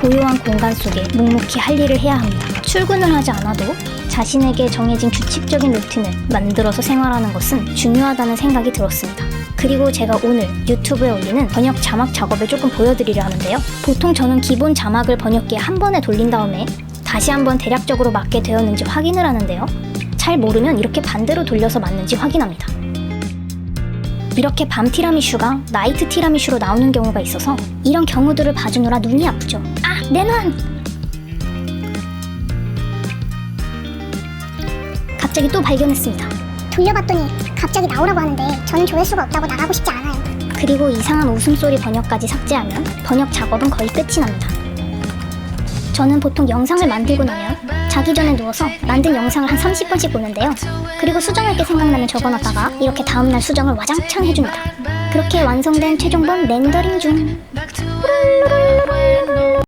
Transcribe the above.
고요한 공간 속에 묵묵히 할 일을 해야 합니다. 출근을 하지 않아도 자신에게 정해진 규칙적인 루틴을 만들어서 생활하는 것은 중요하다는 생각이 들었습니다. 그리고 제가 오늘 유튜브에 올리는 번역 자막 작업을 조금 보여드리려 하는데요. 보통 저는 기본 자막을 번역기에 한 번에 돌린 다음에 다시 한번 대략적으로 맞게 되었는지 확인을 하는데요. 잘 모르면 이렇게 반대로 돌려서 맞는지 확인합니다. 이렇게 밤 티라미슈가 나이트 티라미슈로 나오는 경우가 있어서 이런 경우들을 봐주느라 눈이 아프죠. 아, 내 눈! 갑자기 또 발견했습니다. 돌려봤더니 갑자기 나오라고 하는데 저는 조회수가 없다고 나가고 싶지 않아요. 그리고 이상한 웃음소리 번역까지 삭제하면 번역 작업은 거의 끝이 납니다. 저는 보통 영상을 만들고 나면 자기 전에 누워서 만든 영상을 한 30번씩 보는데요. 그리고 수정할 게 생각나면 적어놨다가 이렇게 다음날 수정을 와장창 해줍니다. 그렇게 완성된 최종본 렌더링 중